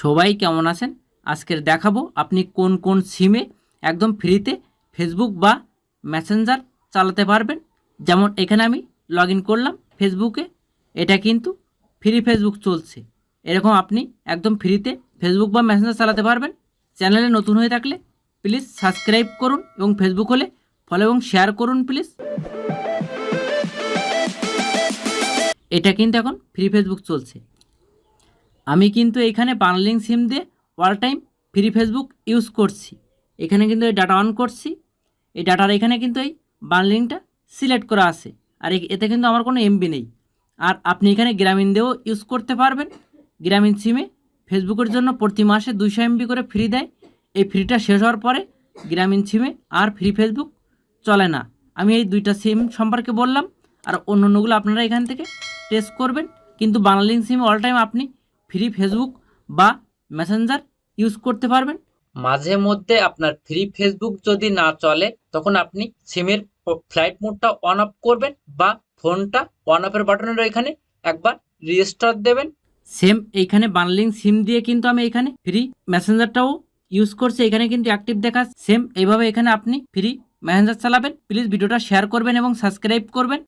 সবাই কেমন আছেন? আজকের দেখাবো আপনি কোন কোন সিমে একদম ফ্রিতে ফেসবুক বা মেসেঞ্জার চালাতে পারবেন। যেমন এখানে আমি লগ করলাম ফেসবুকে এটা কিন্তু ফ্রি ফেসবুক চলছে। এরকম আপনি একদম ফ্রিতে ফেসবুক বা মেসেঞ্জার চালাতে পারবেন। চ্যানেলে নতুন হয়ে থাকলে প্লিজ সাবস্ক্রাইব করুন এবং ফেসবুক হলে ফলো এবং শেয়ার করুন প্লিজ এটা কিন্তু এখন ফ্রি ফেসবুক চলছে। আমি কিন্তু এখানে বাংলিং সিম দিয়ে all time free Facebook use করছি। এখানে কিন্তু এই ডাটা অন করছি। এই ডাটার এখানে কিন্তু এই বাংলিংটা সিলেক্ট করা আছে। আর এতে কিন্তু আমার কোনো এমবি নেই। আর আপনি এখানে গ্রামীণ দিয়েও ইউজ করতে পারবেন। গ্রামীণ সিমে ফেসবুকের জন্য প্রতি মাসে দুইশো এমবি করে ফ্রি দেয়। এই ফ্রিটা শেষ হওয়ার পরে গ্রামীণ সিমে আর ফ্রি ফেসবুক চলে না। আমি এই দুইটা সিম সম্পর্কে বললাম। আর অন্য অন্যগুলো আপনারা এখান থেকে টেস্ট করবেন। কিন্তু বাংলালিং সিমে অল টাইম আপনি ফ্রি ফেসবুক বা মেসেঞ্জার ইউজ করতে পারবেন। মাঝে মধ্যে আপনার ফ্রি ফেসবুক যদি না চলে তখন আপনি সিমের ফ্লাইট মোডটা অন অফ করবেন বা ফোনটা অন অফের বাটনের এখানে একবার রেজিস্টার দেবেন। সেম এইখানে বানলিং সিম দিয়ে কিন্তু আমি এখানে ফ্রি মেসেঞ্জারটাও ইউজ করছি এখানে কিন্তু অ্যাক্টিভ দেখা সেম। এইভাবে এখানে আপনি ফ্রি মেসেঞ্জার চালাবেন। প্লিজ ভিডিওটা শেয়ার করবেন এবং সাবস্ক্রাইব করবেন।